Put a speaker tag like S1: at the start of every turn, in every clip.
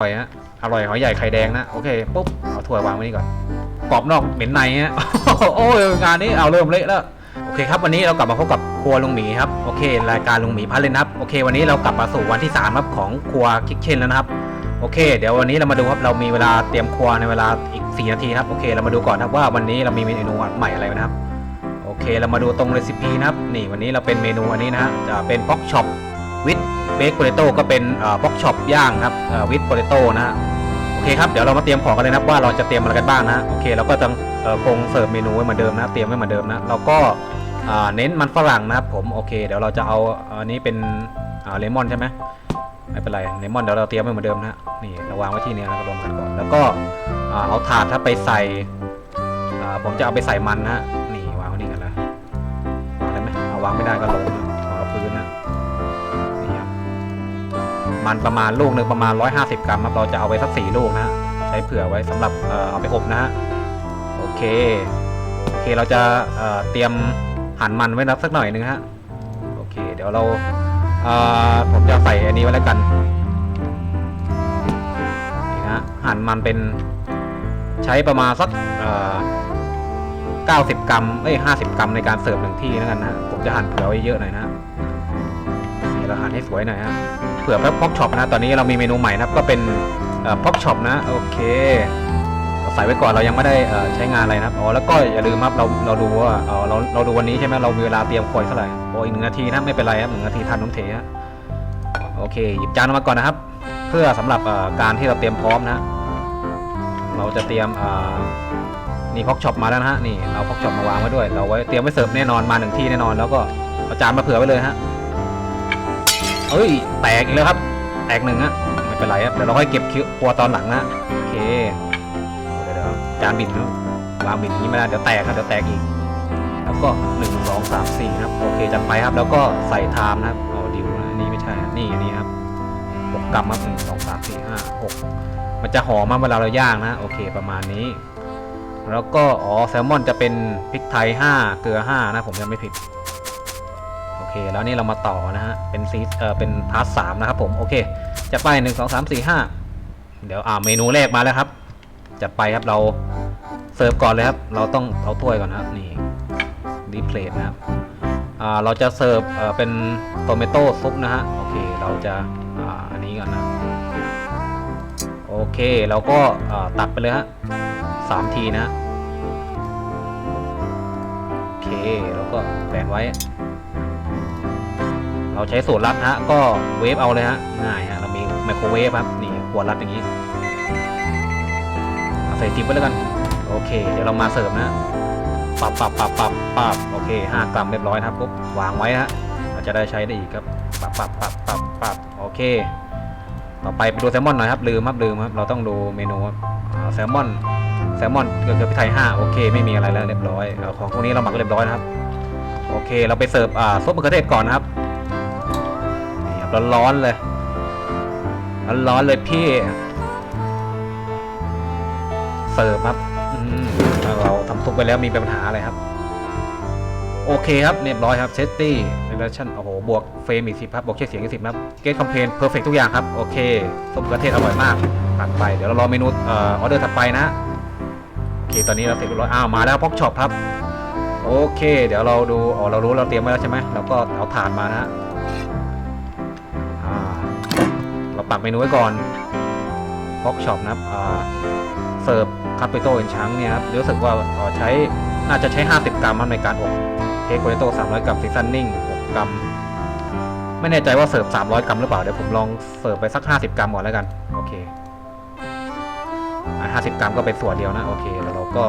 S1: อร่อยฮะอร่อยหอยใหญ่ไข่แดงนะโอเคปุ๊บเอาถ้ววางไว้นี่ก่อนกรอบนอกเหม็นในฮะโอ้ยงานนี้เอาเริ่มเละแล้วโอเคครับวันนี้เรากลับมาพบกับครัวลุงหมีครับโอเค รายการลุงหมีพาเลนครับโอเค วันนี้เรากลับมาสู่วันที่3ครับของครัวคิกเชนแล้วนะครับโอเค เดี๋ยววันนี้เรามาดูครับเรามีเวลาเตรียมครัวในเวลาอีก 4 นาทีครับโอเคเรามาดูก่อนครับว่าวันนี้เรามีเมนูใหม่อะไรนะครับโอเค เรามาดูตรงเรซิปีนะครับนี่วันนี้เราเป็นเมนูอันนี้นะฮะจะเป็นพ็อกช็อป วิดเบคโพเตโต้ก็เป็นพ็อกช็อปย่างครับวิดโพเตโต้นะฮะโอเคครับเดี๋ยวเรามาเตรียมของกันเลยนะครับว่าเราจะเตรียมอะไรกันบ้างนะโอเคเราก็จะเอ่อคงเสิร์ฟเมนูไว้เหมือนเดิมนะเตรียมไว้เหมือนเดิมนะเราก็อ่าเน้นมันฝรั่งนะครับผมโอเค เดี๋ยวเราจะเอาอันนี้เป็นอ่าเลมอนใช่ไหมไม่เป็นไรเลมอนเดี๋ยวเราเตรียมไว้เหมือนเดิมนะนี่เราวางไว้ที่นี้แล้วก็รวมกันก่อนแล้วก็อ่าเอาถาดถ้าไปใส่อ่าผมจะเอาไปใส่มันนะนี่วางไว้นี่กันนะวางได้ไหมเอาวางไม่ได้ก็ลง มันประมาณลูกหนึ่งประมาณ 150 กรัมครับเราจะเอาไว้สักสี่ลูกนะฮะใช้เผื่อไว้สำหรับเอ่อเอาไปอบนะฮะโอเคโอเคเราจะเอ่อเตรียมหั่นมันไว้นะสักหน่อยหนึงฮะโอเค เดี๋ยวเราเอ่อผมจะใส่อันนี้ไว้แล้วกันนี่นะหั่นมันเป็นใช้ประมาณสักเอ่อ90กรัมเอ้ย50กรัมในการเสิร์ฟหนึ่งที่แล้วกันนะผมจะหั่นเผื่อไว้เยอะหน่อยนะฮะนี่เราหั่นให้สวยหน่อยฮะ ผื่อพ็อกช็อปนะ ตอนนี้เรามีเมนูใหม่นะครับ ก็เป็นพ็อกช็อปนะ โอเคใส่ไว้ก่อนเรายังไม่ได้ใช้งานอะไรนะครับ อ๋อ แล้วก็อย่าลืมครับเราเราดูว่าเราเราดูวันนี้ใช่ไหมเรามีเวลาเตรียมควยเท่าไหร่โอ้อีกหนึ่งนาทีนะไม่เป็นไรครับหนึ่งนาทีทันน้องเทฮะโอเค หยิบจานออกมาก่อนนะครับ เพื่อสำหรับการที่เราเตรียมพร้อมนะ เราจะเตรียมนี่พ็อกช็อปมาแล้วนะฮะนี่เอาพ็อกช็อปมาวางไว้ด้วย เราไว้เตรียมไว้เสิร์ฟแน่นอนมาหนึ่งที่แน่นอน แล้วก็เอาจานมาเผื่อไว้เลยฮะ เอ้ย แตกอีกแล้วครับ แตกหนึ่งฮะไม่เป็นไรครับ เดี๋ยวเราค่อยเก็บคิวครัวตอนหลังนะโอเคเดี๋ยวเดี๋ยวจานบิดนะวางบิดอย่างนี้ไม่ได้เดี๋ยวแตกครับเดี๋ยวแตกอีก แล้วก็หนึ่งสองสามสี่ครับ โอเคจัดไปครับ แล้วก็ใส่ไทม์นะครับอ๋อดิวนะนี่ไม่ใช่นี่อันนี้ครับหกกรัมครับหนึ่งสองสามสี่ห้าหกมันจะหอมมากเวลาเราย่างนะ โอเคประมาณนี้ แล้วก็อ๋อแซลมอนจะเป็นพริกไทยห้าเกลือห้านะ ผมยังไม่ผิด แล้วนี่เรามาต่อนะฮะ เป็นซีเออเป็นพาร์ทสามนะครับผมโอเคจัดไปหนึ่งสองสามสี่ห้าเดี๋ยวอ่าเมนูแรกมาแล้วครับจัดไปครับเราเสิร์ฟก่อนเลยครับ เราต้องเอาถ้วยก่อนนะครับนี่ดีเพลทนะครับอ่าเราจะเสิร์ฟเอ่อเป็นโตเมโต้ซุปนะฮะโอเคเราจะอ่าอันนี้ก่อนนะโอเคเราก็อ่าตัดไปเลยฮะสามทีนะโอเคแล้วก็แบนไว้ เราใช้สูตรลัดฮะก็เวฟเอาเลยฮะง่ายฮะเรามีไมโครเวฟครับนี่ขวดรัดอย่างนี้เอาใส่ซิปไว้แล้วกัน โอเค เดี๋ยวเรามาเสิร์ฟนะปรับปรับปรับปรับปรับโอเคห้ากรัมเรียบร้อยครับปุ๊บวางไว้ฮะเราจะได้ใช้ได้อีกครับปรับปรับปรับปรับปรับโอเค ต่อไปไปดูแซลมอนหน่อยครับลืมครับลืมครับเราต้องดูเมนูครับแซลมอนแซลมอนเกลือพริกไทยห้าโอเค ไม่มีอะไรแล้วเรียบร้อยของพวกนี้เราหมักเรียบร้อยนะครับ โอเค เราไปเสิร์ฟอ่าซุปมะเขือเทศก่อนนะครับ รับร้อนๆเลย ร้อนๆเลยพี่ เสิร์ฟครับอืมเราทำซุปไปแล้วมีปัญหาอะไรครับ โอเคครับเรียบร้อยครับเซตตี้เรเลชั่นโอ้โห บวกเฟรมอีกสิครับ บวกเชื่อเสียงอีกสิบครับ เกตคอมเพลนเพอร์เฟกทุกอย่างครับ โอเคซุปมะเขือเทศอร่อยมากตัดไป เดี๋ยวเรารอเมนูเอ่อออเดอร์ถัดไปนะ โอเค ตอนนี้เราเสร็จเรียบร้อยอ้าว มาแล้วพ็อกช็อปครับ โอเค เดี๋ยวเราดู อ๋อ เรารู้เราเตรียมไว้แล้วใช่ไหมเราก็เอาถาดมานะ เราปักเมนูไว้ก่อนพ็อกช็อปนะครับเสิร์ฟคาปิโต้เอ็นชังเนี่ยครับรู้สึกว่าใช้น่าจะใช้ 50 กรัมครับในการอบเทคโพเตโต้300 กรัมซีซันนิ่ง6กรัม ไม่แน่ใจว่าเสิร์ฟ 300 กรัมหรือเปล่า เดี๋ยวผมลองเสิร์ฟไปสัก 50 กรัมก่อนแล้วกัน โอเคอะ50 กรัมก็เป็นส่วนเดียวนะ โอเค แล้วเราก็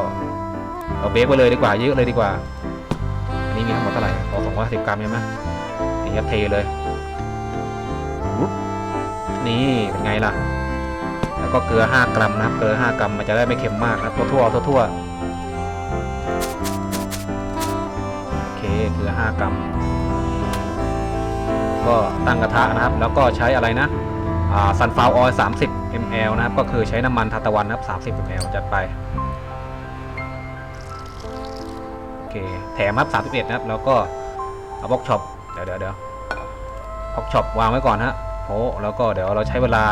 S1: เราเบรกไว้เลยดีกว่าเยอะเลยดีกว่า อันนี้มีทั้งหมดเท่าไหร่อ๋อ250 กรัมใช่ไหมนี่ครับเทเลย นี่เป็นไงล่ะ แล้วก็เกลือ 5 กรัมนะครับ เกลือ 5 กรัมมันจะได้ไม่เค็มมากนะทั่วๆทั่วๆโอเคเกลือ 5 กรัม ก็ตั้งกระทะนะครับ แล้วก็ใช้อะไรนะซันฟลาวออยล์30 ml นะครับ ก็คือใช้น้ำมันทานตะวันนะครับ30 ml จัดไปโอเคแถมครับ 31 นะครับ แล้วก็เอาบ็อกช็อปเดี๋ยวเดี๋ยวเดี๋ยวบ็อกช็อปวางไว้ก่อนฮะ โอ้แล้วก็เดี๋ยวเราใช้เวลา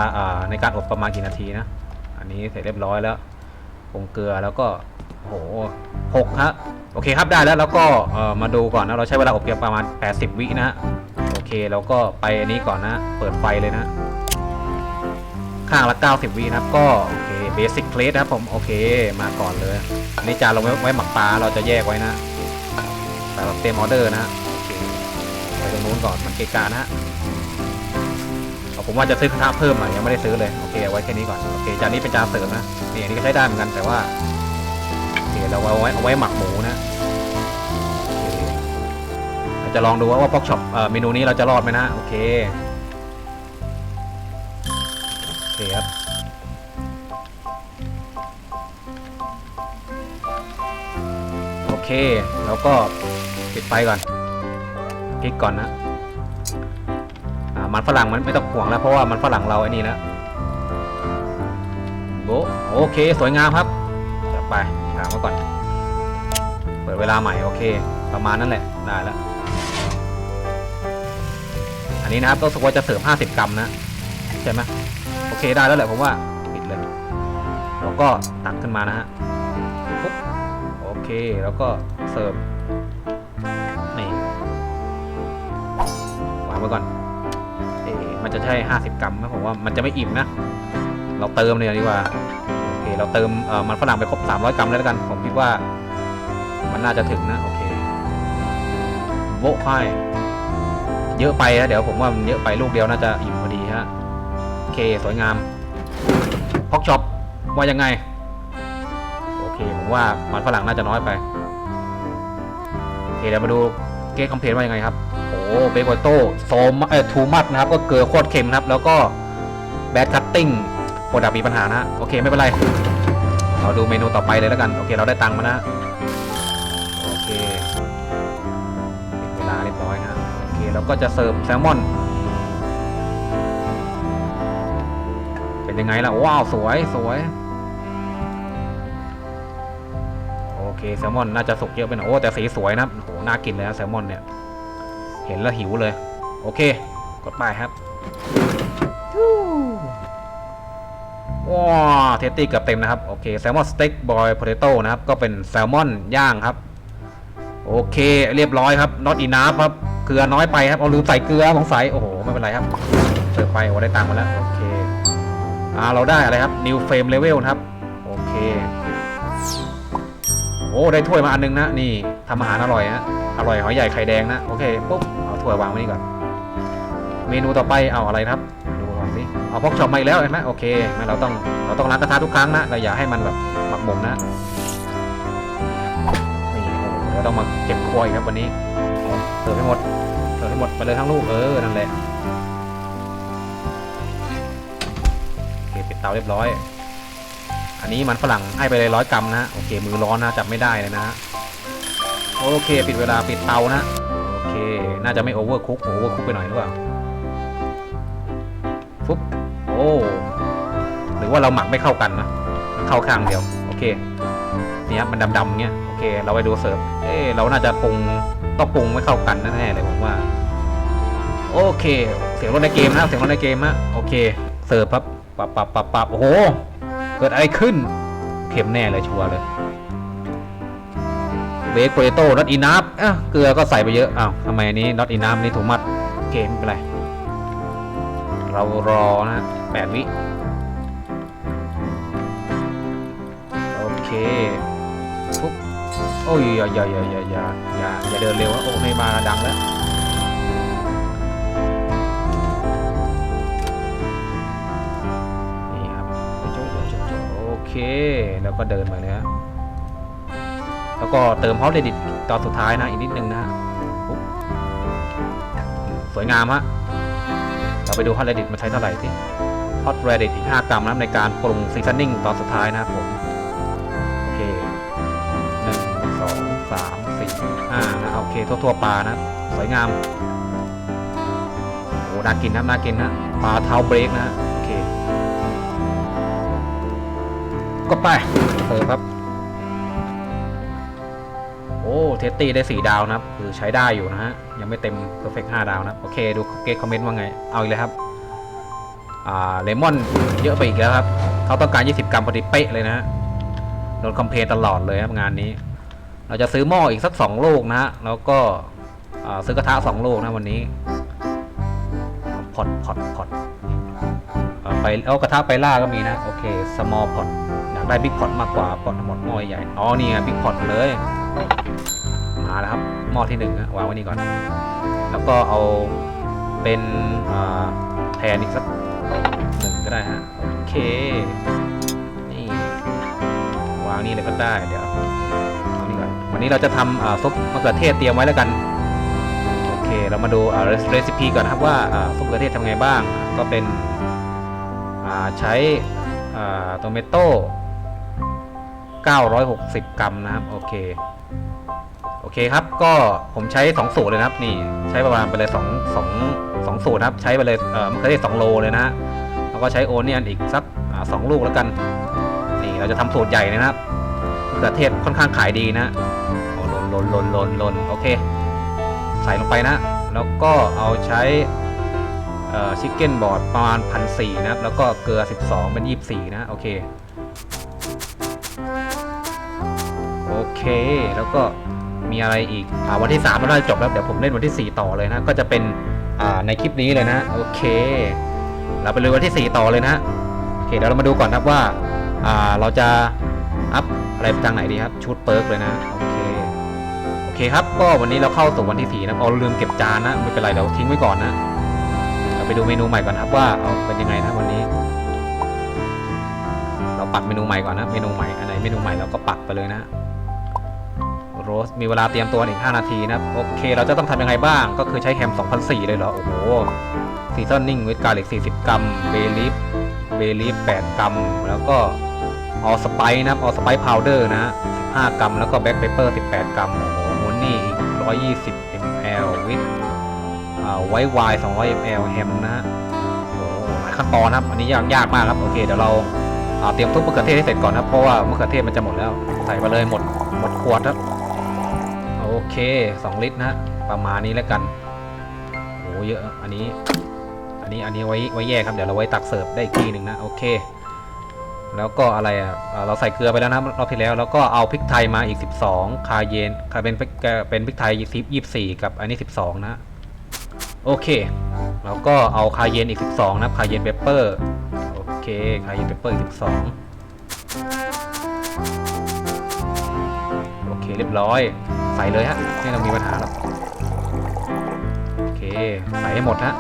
S1: ในการอบประมาณกี่นาทีนะ อันนี้เสร็จเรียบร้อยแล้วผงเกลือแล้วก็โหหกฮะโอเคครับได้แล้วแล้วก็มาดูก่อนนะเราใช้เวลาอบเพียงประมาณ 80 วินะฮะโอเคแล้วก็ไปอันนี้ก่อนนะ เปิดไฟเลยนะ ข้างละ 90 วินะครับก็โอเคเบสิ c เพลสครับผมโอเคมาก่อนเลยอันนี้จานเราไว้ไวหมักปลาเราจะแยกไว้นะแต่เราเต็มออเดอร์นะโอเคไปตรงนู้นก่อนมันเกะกานะฮะ ผมว่าจะซื้อกระทะเพิ่มอะยังไม่ได้ซื้อเลยโอเคเอาไว้แค่นี้ก่อนโอเคจานนี้เป็นจานเสริมนะนี่อันนี้ก็ใช้ได้เหมือนกันแต่ว่าโอเคเราเอาไว้เอาไว้หมักหมูนะเราจะลองดูว่าว่าพ็อกช็อปเมนูนี้เราจะรอดไหมนะโอเคโอเคครับโอเคแล้วก็ปิดไฟก่อนพลิกก่อนนะ มันฝรั่งมันไม่ต้องห่วงแล้วเพราะว่ามันฝรั่งเราไอ้นี่นะโบโอเคสวยงามครับจัดไปถามมาก่อน เปิดเวลาใหม่โอเค ประมาณนั้นแหละได้แล้วอันนี้นะครับก็สกว่าจะเสริม50 กรัมนะใช่ไหมโอเคได้แล้วแหละผมว่าปิดเลยแล้วก็ตักขึ้นมานะฮะปุ๊บโอเคแล้วก็เสิร์ฟ มันจะใช่ 50 กรัมไหมผมว่ามันจะไม่อิ่มนะ เราเติมเลยดีกว่าโอเคเราเติมเอ่อมันฝรั่งไปครบ 300 กรัมแล้วกัน ผมคิดว่ามันน่าจะถึงนะ โอเคโวะค่ายเยอะไปนะเดี๋ยวผมว่ามันเยอะไปลูกเดียวน่าจะอิ่มพอดีฮะโอเคสวยงามพอกช็อปว่ายังไง โอเคผมว่ามันฝรั่งน่าจะน้อยไป โอเคเดี๋ยวมาดูเกคคอมเพลนว่ายังไงครับ โอ้เบโกโต้โซมเอ่อทูมัดนะครับ ก็เกลือโคตรเค็มนะครับ แล้วก็แบดคัตติ้งโปรดักมีปัญหานะโอเคไม่เป็นไร เราดูเมนูต่อไปเลยแล้วกัน โอเค เราได้ตังค์มานะ โอเคเวลาเรียบร้อยนะโอเคเราก็จะเสิร์ฟแซลมอน เป็นยังไงล่ะ ว้าว สวยสวยโอเคแซลมอนน่าจะสุกเยอะไปหน่อยโอ้แต่สีสวยนะครับโหน่ากินเลยนะแซลมอนเนี่ย เห็นแล้วหิวเลย โอเค กดไปครับว้าวเทสตี้เกือบเต็มนะครับ โอเคแซลมอนสเต็กบอยโพเตโต้นะครับ ก็เป็นแซลมอนย่างครับ โอเคเรียบร้อยครับ not enough ครับ เกลือน้อยไปครับ เอาลืมใส่เกลือสงสัยโอ้โห ไม่เป็นไรครับ เสิร์ฟไปโอ้ได้ตังค์มาแล้ว โอเค อ่าเราได้อะไรครับ new frame level นะครับ อ้ได้ถ้วยมาอันนึงนะนี่ทำอาหารอร่อยฮะอร่อยหอยใหญ่ไข่แดงนะโอเคปุ๊บเอาถ้วยวางไว้นี่ก่อน เมนูต่อไปเอาอะไรครับดูก่อนสิเอาพอกช็อปมาอีกแล้วเห็นไหมโอเคไม่เราต้องเราต้องล้างกระทะทุกครั้งนะเราอย่าให้มันแบบหมักหมมนะนี่โอ้เราต้องมาเก็บควอีกครับวันนี้เอาเสิร์ฟให้หมดเสิร์ฟให้หมดไปเลยทั้งลูกเออนั่นแหละโอเคปิดเตาเรียบร้อย อันนี้มันฝรั่งให้ไปเลยร้อยกรัมนะฮะโอเค มือร้อนนะจับไม่ได้เลยนะฮะโอเค ปิดเวลาปิดเตานะโอเค น่าจะไม่โอเวอร์คุกโอเวอร์คุกไปหน่อยหรือเปล่าฟุ๊บโอ้หรือว่าเราหมักไม่เข้ากันนะเข้าข้างเดียวโอเคเนี่ยมันดำๆเงี้ยโอเค เราไปดูเสิร์ฟเอ้เราน่าจะปรุงต้องปรุงไม่เข้ากันแน่ๆเลยผมว่า โอเค เสียงรถในเกมนะเสียงรถในเกมนะโอเค เสิร์ฟครับปับปับปับปับโอ้โห เกิดอะไรขึ้นเค็มแน่เลยชัวร์เลยเบคโพเตโต้น็อตอินัฟอะเกลือก็ใส่ไปเยอะอ้าวทำไมอันนี้น็อตอินัฟนี่ถูกมัดเคไม่เป็นไร เรารอนะแปดวิโอเคปุ๊บโอ้ยอย่าอย่าอย่าอย่าอย่าอย่าอย่าเดินเร็วนะโอ้ไม่มาดังแล้ว แล้วก็เดินมาเลยฮะแล้วก็เติมฮอตเรดิตตอนสุดท้ายนะ อีกนิดนึงนะฮะสวยงามฮะ เราไปดูฮอตเรดิตมันใช้เท่าไหร่ที่ฮอตเรดิตอีก 5 กรัมนะในการปรุงซีซันนิ่งตอนสุดท้ายนะครับผม โอเคหนึ่งสองสามสี่ห้านะโอเค ทั่วๆปลานะ สวยงาม โอ้ น่ากินนะน่ากินนะปลาเท้าเบรกนะฮะ ก็ไปเติมครับ โอ้ เทสตี้ได้สี่ดาวนะครับ คือใช้ได้อยู่นะฮะ ยังไม่เต็มเพอร์เฟกห้าดาวนะ โอเค ดูเกตคอมเมนต์ว่าไง เอาอีกเลยครับ อ่า เลมอนเยอะไปอีกแล้วครับ เขาต้องการ 20 กรัมพอดีเป๊ะเลยนะฮะ โดนคอมเพลนตลอดเลยครับงานนี้ เราจะซื้อหม้ออีกสักสองลูกนะฮะ แล้วก็ซื้อกระทะสองลูกนะวันนี้พอดพอดพอดไปเอากระทะไปล่าก็มีนะ โอเค small pot อยาก ได้ big pot มากกว่าพอดหมดหม้อใหญ่อ๋อนี่ไง big pot เลย มาแล้วครับหม้อที่หนึ่งวางไว้นี่ก่อน แล้วก็เอาเป็นแทนอีกสักหนึ่งก็ได้ฮะโอเคนี่วางนี่เลยก็ได้เดี๋ยวเอานี่ก่อนวันนี้เราจะทำซุปมะเขือเทศเตรียมไว้แล้วกันโอเคเรามาดูเรซิปีก่อนนะครับว่าซุปมะเขือเทศทำไงบ้างก็เป็นใช้อ่าโตเมโต้ 960 กรัมนะครับโอเคโอเคครับก็ผมใช้ 2 สูตรเลยนะครับนี่ใช้ประมาณไปเลย2 2 2สูตรนะครับใช้ไปเลยเอ่อมะเขือเทศ2โลเลยนะฮะแล้วก็ใช้โอเนียนอีกสักสองลูกแล้วกันนี่เราจะทำสูตรใหญ่เลยนะครับมะเขือเทศค่อนข้างขายดีนะโอ้ลนลนลนลนลนโอเค ใส่ลงไปนะ แล้วก็เอาใช้ชิคเก้นบอร์ดประมาณพันสี่นะครับแล้วก็เกลือ 12 เป็น 24 นะโอเค เค แล้วก็มีอะไรอีกอาวันที่3เราได้จบแล้วเดี๋ยวผมเล่นวันที่ 4 ต่อเลยนะ ก็จะเป็นในคลิปนี้เลยนะโอเค เราไปเลยวันที่ 4 ต่อเลยนะโอเคเดี๋ยวเรามาดูก่อนครับว่าเราจะอัพอะไรไปทางไหนดีครับชุดเปิร์กเลยนะโอเคโอเคครับก็วันนี้เราเข้าสู่วันที่4นะเอาลืมเก็บจานนะไม่เป็นไรเดี๋ยวทิ้งไว้ก่อนนะเราไปดูเมนูใหม่ก่อนครับว่าเอาเป็นยังไงนะวันนี้ เราปักเมนูใหม่ก่อนนะเมนูใหม่อันไหนเมนูใหม่เราก็ปักไปเลยนะ โรสมีเวลาเตรียมตัวอีก 5 นาทีนะครับโอเค เราจะต้องทำยังไงบ้าง ก็คือใช้แฮม2004 เลยเหรอ โอ้โหซีซันนิ่งวิดการ์ลิก40 กรัมเบลิฟเบลิฟ8 กรัม แล้วก็ออสไปนะออสไปพาวเดอร์นะ 15 กรัม แล้วก็แบ็คเปเปอร์ 18 กรัม โอ้โหมูนนี่อีก 120 ml วิดไวท์ไวน์200 ml แฮมนะโอ้โหหลายขั้นตอนครับ อันนี้ยากยากมากครับ โอเค เดี๋ยวเราเตรียมทุบมะเขือเทศให้เสร็จก่อนนะครับ เพราะว่ามะเขือเทศมันจะหมดแล้ว ใส่ไปเลยหมด หมดขวดครับ เค 2 ลิตรนะฮะประมาณนี้แล้วกันโอ้เยอะอันนี้ อันนี้อันนี้ไว้ไว้แยกครับเดี๋ยวเราไว้ตักเสิร์ฟได้อีกทีหนึ่งนะโอเค แล้วก็อะไรอะเราใส่เกลือไปแล้วนะรอบที่แล้วแล้วก็เอาพริกไทยมาอีก 12 คาเยนคาเป็นพริกเป็นพริกไทย24 กับอันนี้ 12 นะโอเคแล้วก็เอาคาเยนอีก 12 นะคาเยนเปปเปอร์โอเคคาเยนเปเปอร์อีก12โอเคเรียบร้อย ใส่เลยฮะไม่ต้องมีปัญหาแล้วโอเคใส่ให้หมดฮะ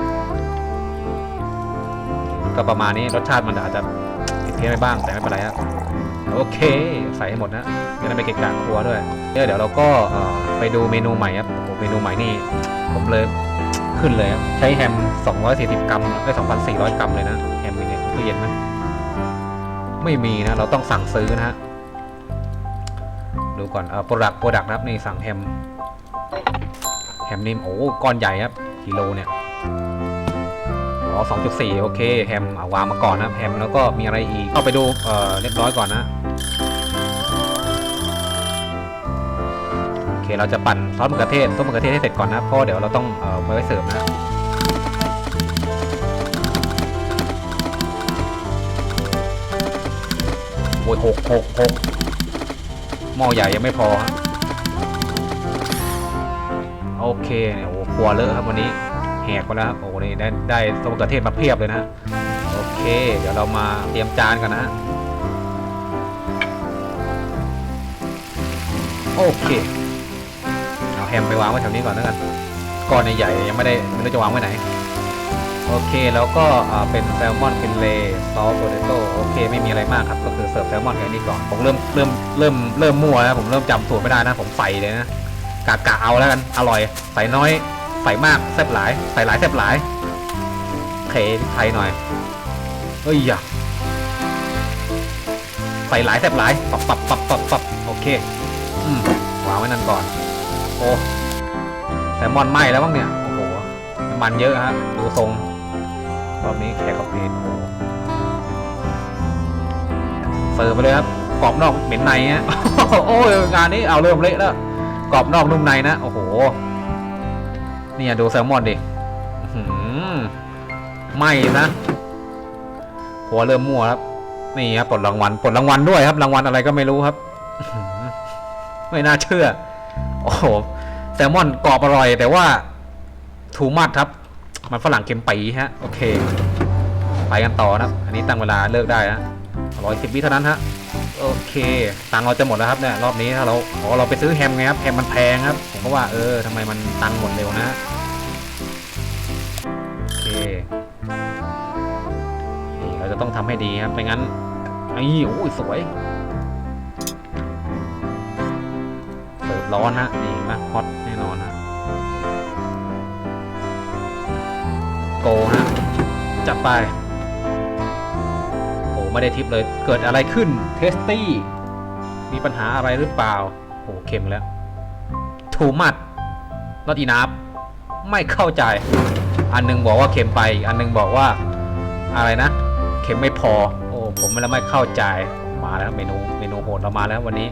S1: ก็ประมาณนี้รสชาติมันอาจจะผิดเพี้ยนไปบ้างแต่ไม่เป็นไรฮะโอเค ใส่ให้หมดนะจะได้ไม่เกะกะครัวด้วยเดี๋ยวเดี๋ยวเราก็ไปดูเมนูใหม่ครับโอ้เมนูใหม่นี่ผมเลยขึ้นเลยครับใช้แฮม 240 กรัมได้ 2,400 กรัมเลยนะ แฮมมีในตู้เย็นไหมไม่มีนะ เราต้องสั่งซื้อนะฮะ ดูก่อนเอ่อโปรดักโปรดักนะครับนี่สั่งแฮมแฮมนี่โอ้ก้อนใหญ่ครับกิโลเนี่ยอ๋อ2.4 โอเค แฮมเอาวางมาก่อนนะแฮมแล้วก็มีอะไรอีกเข้าไปดูเอ่อเรียบร้อยก่อนนะโอเคเราจะปั่นซอสมะเขือเทศซอสมะเขือเทศให้เสร็จก่อนนะเพราะเดี๋ยวเราต้องเอ่อไว้เสิร์ฟนะโอ้ยหกหกหก หม้อใหญ่ยังไม่พอฮะโอเคเนี่ยโอ้ครัวเลอะครับวันนี้แหกไปแล้วครับโอ้นี่ได้ได้สมะเขือเทศมาเพียบเลยนะโอเค เดี๋ยวเรามาเตรียมจานกันนะโอเคเอาแฮมไปวางไว้แถวนี้ก่อนแล้วกันก้อนใหญ่ๆยังไม่ได้ไม่รู้จะวางไว้ไหน โอเคแล้วก็เป็นแซลมอนฟินเลซอสโปเตโต้โอเคไม่มีอะไรมากครับ ก็คือเสิร์ฟแซลมอนแค่นี้ก่อน ผมเริ่มเริ่มเริ่มเริ่มมั่วแล้วผมเริ่มจำสูตรไม่ได้นะ ผมใส่เลยนะกะกะเอาแล้วกันอร่อย ใส่น้อย ใส่มากแซ่บหลาย ใส่หลายแซ่บหลายเทไทยหน่อยเฮ้ยอย่าใส่หลายแซ่บหลายปับปับปับปับปับโอเคอืมวางไว้นั่นก่อนโอ้แซลมอนไหม้แล้วบ้างเนี่ยโอ้โหมันเยอะฮะดูทรง รอบนี้แขกกับเพนโอ้เสิร์ฟไปเลยครับกรอบนอกเหม็นในฮะโอ้ยงานนี้เอาเริ่มเละแล้วกรอบนอกนุ่มในนะโอ้โหเนี่ยดูแซลมอนดิหือไม้นะหัวเริ่มมั่วครับนี่ครับปลดรางวัลปลดรางวัลด้วยครับรางวัลอะไรก็ไม่รู้ครับไม่น่าเชื่อ โอ้โหแซลมอนกรอบอร่อย แต่ว่าถูมัดครับ มันฝรั่งเค็มปีฮะ โอเค ไปกันต่อนะครับอันนี้ตั้งเวลาเลิกได้นะร้อยสิบวิเท่านั้นฮะ โอเค ตังเราจะหมดแล้วครับเนี่ยรอบนี้ถ้าเราอ๋อเราไปซื้อแฮมไงครับแฮมมันแพงครับ ผมก็ว่าเออทำไมมันตังหมดเร็วนะ โอเค เราจะต้องทำให้ดีครับ ไม่งั้นไอ้โอ้ยสวยเสิร์ฟร้อนฮะนี่นะฮอต กฮะจับไป โอ้ไม่ได้ทิปเลย เกิดอะไรขึ้นเทสตี้ มีปัญหาอะไรหรือเปล่า โอ้เค็มแล้วถูมัดนอตอีนับไม่เข้าใจ อันหนึงบอกว่าเค็มไป อันหนึงบอกว่าอะไรนะเค็มไม่พอ โอ้ผมไม่ละไม่เข้าใจมาแล้วเมนูเมนูโหดเรามาแล้ววันนี้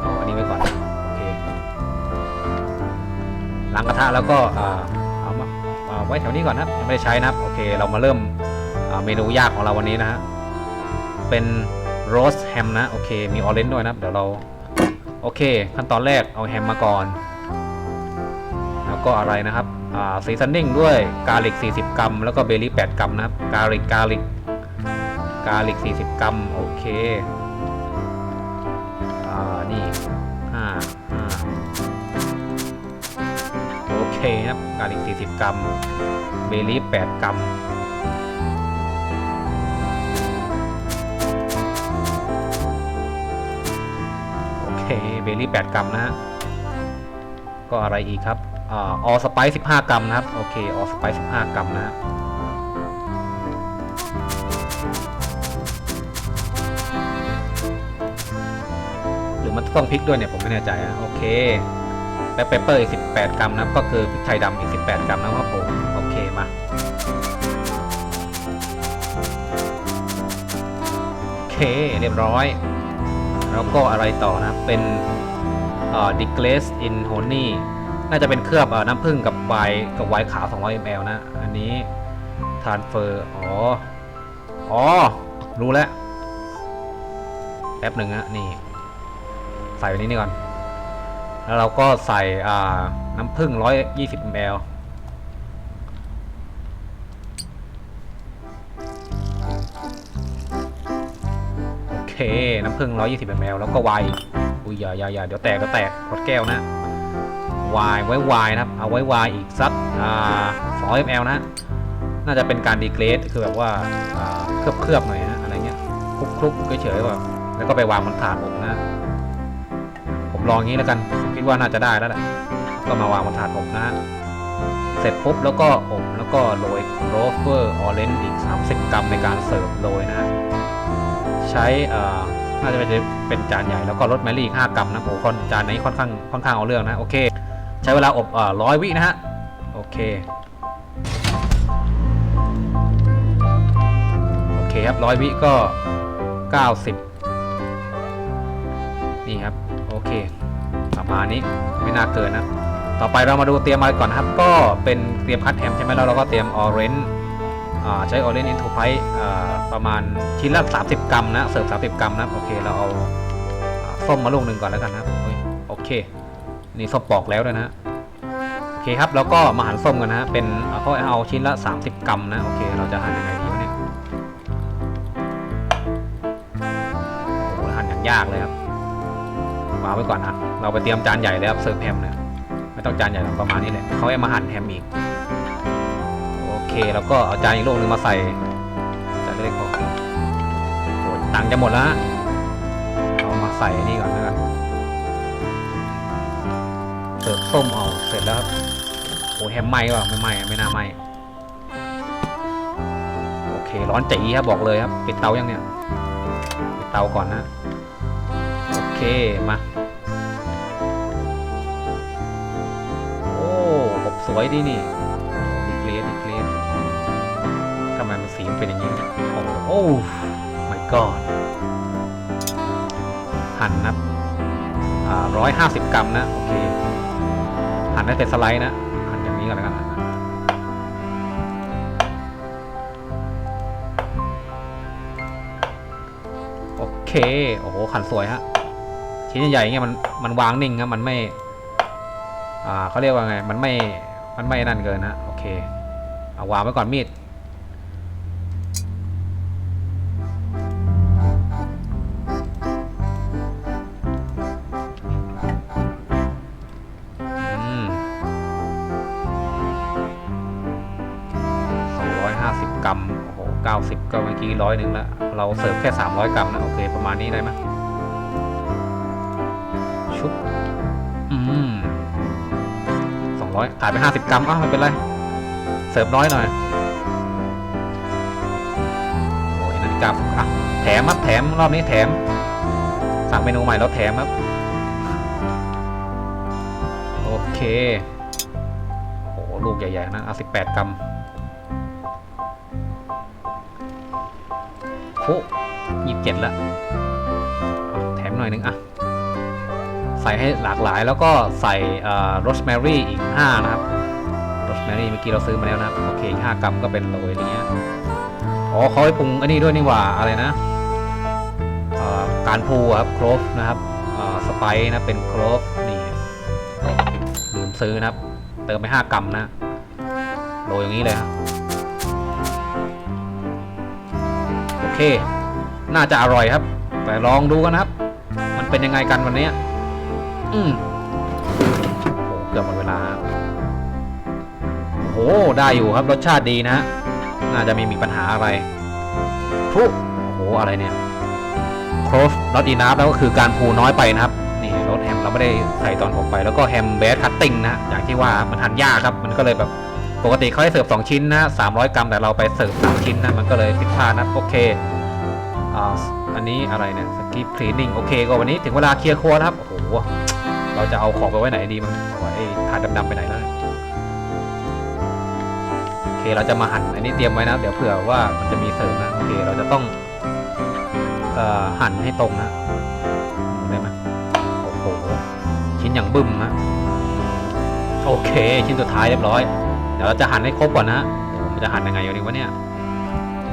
S1: เอาอันนี้ไว้ก่อนโอเคล้างกระทะแล้วก็อ่า ไว้แถวนี้ก่อนนะครับยังไม่ได้ใช้นะครับโอเคเรามาเริ่มเมนูยากของเราวันนี้นะฮะเป็นโรสแฮมนะโอเคมีออเรนจ์ด้วยนะครับเดี๋ยวเราโอเค ขั้นตอนแรกเอาแฮมมาก่อน แล้วก็อะไรนะครับซีซันนิ่งด้วยกาลิก 40 กรัม แล้วก็เบลลี่ 8 กรัมนะครับกาลิกกาลิกกาลิก 40 กรัม โอเค ครับกาลิก 40 กรัม เบลลี่8กรัมโอเคเบลลี่8กรัมนะฮะก็อะไรอีกครับออสไปซ์15 กรัมนะครับ โอเคออสไปซ์15 กรัมนะฮะหรือมันต้องพริกด้วยเนี่ยผมไม่แน่ใจนะโอเค แล็คเปเปอร์อีก 18 กรัมนะก็คือพริกไทยดำอีก 18 กรัมนะครับผมโอเคมาโอเคเรียบร้อย แล้วก็อะไรต่อนะเป็นเอ่อ Declace in Honey น่าจะเป็นเคลือบอน้ำผึ้งกับไวน์กับไวน์ขาว 200 ml นะ อันนี้ Transfer อ๋อ อ๋อ รู้แล้ว แป๊บหนึ่งนะนี่ ใส่ไว้นี้นี่ก่อน แล้วเราก็ใส่อ่าน้ำผึ้ง120 ml โอเค น้ำผึ้ง120 ml แล้วก็ไวน์อุ้ยอย่าอย่าอย่าเดี๋ยวแตกเดี๋ยวแตกหมดแก้วนะวน์ไว้ไวน์นะครับ เอาไว้ไวน์อีกสักอ่า200 ml นะน่าจะเป็นการดีเกรดคือแบบว่าเคลือบเคลือบๆหน่อยนะอะไรเงี้ยคลุกคลุกๆเฉยๆแบบแล้วก็ไปวางบนถาดอบนะ ผมลองงี้แล้วกัน คิดว่าน่าจะได้แล้วแหละก็มาวางบนถาดอบนะฮะเสร็จปุ๊บแล้วก็อบแล้วก็โรยโรสเวอร์ออเรนจ์อีก 30 กรัมในการเสิร์ฟโรยนะ ใช้เอ่อน่าจะเป็นเป็นจานใหญ่แล้วก็รสแมรี่อีก5กรัมนะโอ้คอนจานนี้ค่อนข้างค่อนข้างเอาเรื่องนะโอเค ใช้เวลาอบเอ่อร้อยวินะฮะโอเคโอเคครับร้อยวิก็ 90 ประมาณนี้ไม่น่าเกินนะ ต่อไปเรามาดูเตรียมอะไรก่อนนะครับ ก็เป็นเตรียมคัดแฮมใช่ไหมแล้วเราก็เตรียมออเรนจ์ใช้ออเรนจ์อินทูไพประมาณชิ้นละ 30 กรัมนะ เสิร์ฟ 30 กรัมนะ โอเค เราเอาส้มมาลูกหนึ่งก่อนแล้วกันนะโอเค นี่ส้มปอกแล้วด้วยนะโอเคครับ แล้วก็มาหั่นส้มกันนะเป็นเอาเขาเอาชิ้นละ 30 กรัมนะ โอเค เราจะหั่นยังไงดีวะเนี่ยโอ้โหหั่นอย่างยากเลยครับ วาไว้ก่อนนะเราไปเตรียมจานใหญ่เลยครับเสิร์ฟแฮมเนี่ยไม่ต้องจานใหญ่หรอกประมาณนี้แหละเขาให้มาหั่นแฮมอีกโอเคแล้วก็เอาจานอีกลูกหนึงมาใส่จานเล็กพอโอ้ยตังค์จะหมดแล้วเอามาใส่นี่ก่อนนะครับเสิร์ฟส้มเอาเสร็จแล้วครับโอ้ยแฮมไหม้ป่ะไม่ไหมไม่น่าไหมโอเคร้อนจีครับบอกเลยครับปิดเตายังเนี่ยปิดเตาก่อนนะโอเคมา สวยดีนี่ดีเกรดดีเกรดทำไมมันสีมันเป็นอย่างนี้เนี่ยโอ้โอ้ my god หั่นนะอ่าร้อยห้าสิบกรัมนะ โอเค หั่นได้เป็นสไลด์นะ หั่นอย่างนี้ก่อนแล้วกันนะโอ้โหขันสวยฮะ ชิ้นใหญ่ๆเงี้ยมัน มันวางนิ่งครับ มันไม่ อ่าเขาเรียกว่าไง มันไม่ มันไม่นั่นเกินนะโอเค เอาวางไว้ก่อนมีดสองร้อยห้าสิบกรัมโอ้โหเก้าสิบก็เมื่อกี้ร้อยหนึ่งแล้ว เราเสิร์ฟแค่สามร้อยกรัมนะ โอเค ประมาณนี้ได้ไหม องร้อยขายไปห้าสิบกรัมอ้าวไม่เป็นไร เสิร์ฟน้อยหน่อยโอ้ยนาฬิกาอะแถมครับแถมรอบนี้แถม สั่งเมนูใหม่แล้วแถมครับ โอเคโอ้โหลูกใหญ่ๆนะเอาสิบแปดกรัมโอ้ยี่สิบเจ็ดละ แถมหน่อยนึงอะ ใส่ให้หลากหลาย แล้วก็ใส่โรสแมรี่อีก 5 นะครับโรสแมรี่เมื่อกี้เราซื้อมาแล้วนะครับโอเคอีก5กรัมก็เป็นโรยอย่างเงี้ยอ๋อเขาให้ปรุงอันนี้ด้วยนี่หว่าอะไรนะการพูครับโครฟนะครับสไปนะเป็นโครฟนี่ลืมซื้อนะครับ เติมไป 5 กรัมนะโรยอย่างนี้เลยครับโอเค น่าจะอร่อยครับ แต่ลองดูกันนะครับ มันเป็นยังไงกันวันนี้ อืมโอ้เกือบหมดเวลาโอ้โห ได้อยู่ครับ รสชาติดีนะ น่าจะไม่มีปัญหาอะไร ทุกโอ้โห อะไรเนี่ยโครฟรสอีนาฟแล้วก็คือการพูน้อยไปนะครับ นี่รสแฮมเราไม่ได้ใส่ตอนอบไป แล้วก็แฮมเบสคัตติ้งนะ อย่างที่ว่ามันทานยากครับ มันก็เลยแบบปกติเขาให้เสิร์ฟ2ชิ้นนะ 300 กรัม แต่เราไปเสิร์ฟ3ชิ้นนะ มันก็เลยผิดพลาดนะ โอเคอ่าอันนี้อะไรเนี่ยสกิปคลีนิ่งโอเค ก็วันนี้ถึงเวลาเคลียร์ครัวแล้วครับ โอ้โห เราจะเอาของไปไว้ไหนดีมันเอาไว้ถาดดำๆไปไหนแล้วเนี่ยโอเคเราจะมาหั่นอันนี้เตรียมไว้นะเดี๋ยวเผื่อว่ามันจะมีเสริมนะโอเคเราจะต้องอหั่นให้ตรงนะได้ไหมโอ้โหชิ้นอย่างบึ้มนะโอเค ชิ้นสุดท้ายเรียบร้อย เดี๋ยวเราจะหั่นให้ครบก่อนนะมันจะหั่นยังไงอยู่ดีวะเนี่ย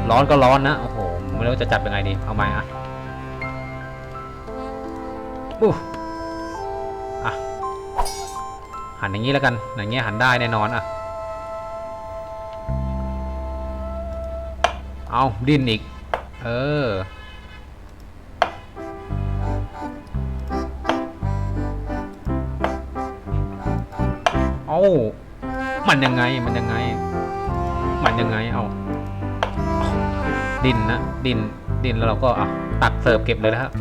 S1: ร้อนก็ร้อนนะโอ้โหไม่รู้จะจับยังไงดีเอาไหมอะอู้ หันอย่างนี้แล้วกันอย่างเงี้ยหันได้แน่นอนอะเอาดินอีก เออเอามันยังไงมันยังไง มันยังไงเอาดินนะดินดินแล้วเราก็อะตักเสิร์ฟเก็บเลยนะฮะ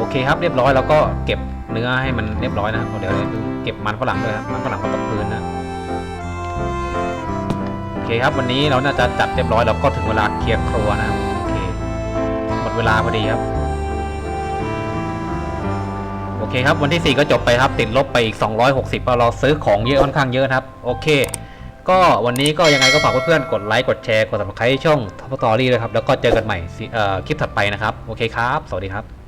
S1: โอเคครับเรียบร้อยแล้วก็เก็บเนื้อให้มันเรียบร้อยนะครับเดี๋ยวเก็บมันฝรั่งด้วยครับมันฝรั่งก็ตกพื้นนะโอเคครับวันนี้เราน่าจะจัดเรียบร้อยแล้วก็ถึงเวลาเคลียร์ครัวนะโอเคหมดเวลาพอดีครับโอเคครับวันที่ 4 ก็จบไปครับติดลบไปอีก 260เราะเราซื้อของเยอะค่อนข้างเยอะครับ โอเค ก็วันนี้ก็ยังไงก็ฝากเพื่อนๆกดไลค์กดแชร์กด subscribe ช่องทอปตอรี่ด้วยครับแล้วก็เจอกันใหม่คลิปถัดไปนะครับ โอเคครับ สวัสดีครับ